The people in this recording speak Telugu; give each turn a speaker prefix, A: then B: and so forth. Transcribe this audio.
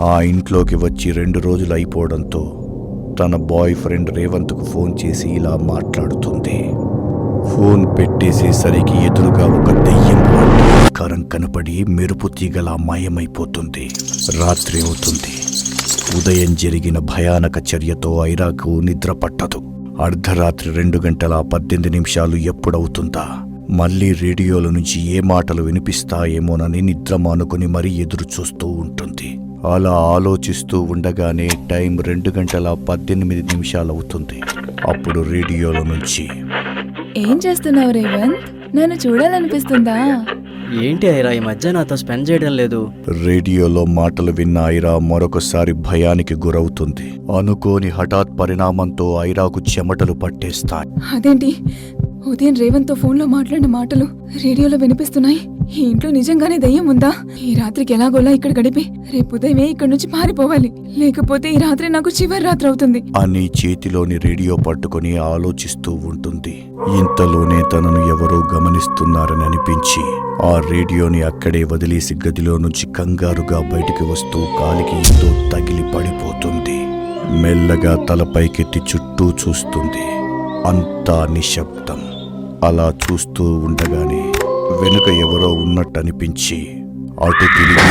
A: ఆ ఇంట్లోకి వచ్చి రెండు రోజులు అయిపోవడంతో తన బాయ్ ఫ్రెండ్ రేవంత్కు ఫోన్ చేసి ఇలా మాట్లాడుతుంది. ఫోన్ పెట్టేసేసరికి ఎదురుగా ఒక దెయ్యం కరం కనపడి మెరుపు తీగలా మాయమైపోతుంది. రాత్రి అవుతుంది. ఉదయం జరిగిన భయానక చర్యతో ఐరాకు నిద్ర పట్టదు. అర్ధరాత్రి రెండు గంటల పద్దెనిమిది నిమిషాలు ఎప్పుడవుతుందా? మళ్ళీ రేడియోల నుంచి ఏ మాటలు వినిపిస్తాయేమోనని నిద్ర మానుకుని మరీ ఎదురు చూస్తూ ఉంటుంది. అలా ఆలోచిస్తూ ఉండగానే టైం రెండు గంటల పద్దెనిమిది నిమిషాలు అవుతుంది. అప్పుడు రేడియోల నుంచి
B: ఏం చేస్తున్నావు రేవంత్? నన్ను చూడాలనిపిస్తుందా?
C: ఏంటి ఐరా ఈ మధ్య నాతో స్పెండ్ చేయడం లేదు.
A: రేడియోలో మాటలు విన్న ఐరా మరొకసారి భయానికి గురవుతుంది. అనుకోని హఠాత్ పరిణామంతో ఐరాకు చెమటలు పట్టేస్తాయి.
B: అదేంటి? ఉదయం రేవంత్తో ఫోన్లో మాట్లాడిన మాటలు రేడియోలో వినిపిస్తున్నాయి. ఈ ఇంట్లో నిజంగానే దయ్యం ఉందా? ఈ రాత్రికి ఎలాగోలా ఇక్కడ గడిపి రేపు ఉదయమే ఇక్కడి నుంచి పారిపోవాలి. లేకపోతే ఈ రాత్రి నాకు చివరి రాత్రి అవుతుంది.
A: అని చేతిలోని రేడియో పట్టుకొని ఆలోచిస్తూ ఉంటుంది. ఇంతలోనే తనను ఎవరో గమనిస్తున్నారని అనిపించి ఆ రేడియోని అక్కడే వదిలేసి గదిలో నుంచి కంగారుగా బయటికి వస్తూ కాలికి ఎంతో తగిలి పడిపోతుంది. మెల్లగా తలపైకెత్తి చుట్టూ చూస్తుంది. అంతా నిశ్శబ్దం. అలా చూస్తూ ఉండగానే వెనుక ఎవరో ఉన్నట్టు అనిపించి అటు తిరిగి